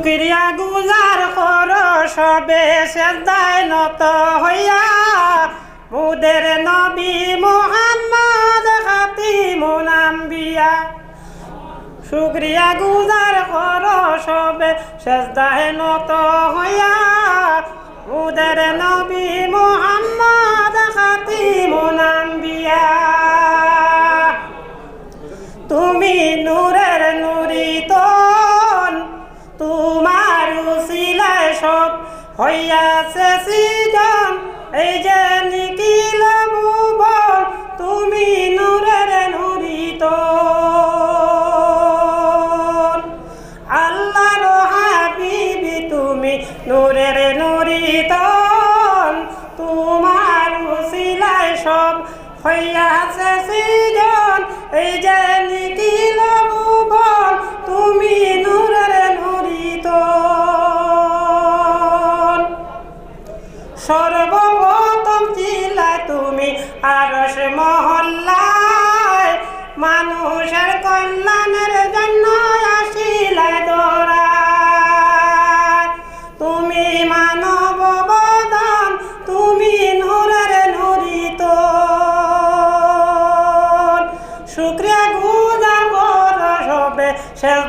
শুক্রিয়া গুজার কর সবে সেদায় নত হইয়া মুদের নবী মোহাম্মদ খাতিমুন আম্বিয়া। শুক্রিয়া গুজার কর সবে সেদায় নত হইয়া মুদের নবী হইয়াছে সৃজন, এই যে নিখিল ভুবন তুমি নূরের নুরিতন আল্লাহর হাবিবি, তুমি নূরের নুরিতন তোমার উসিলায় সব হইয়াছে সৃজন, এই যে সর্বপ্রথম চিল্লায় তুমি আরস মহল্লায়। মানুষের কল্যাণের জন্য দৌড়ায় তুমি মানব বদন, তুমি নূরের নুরিত। শুক্রিয়া গুজার সবে শেষ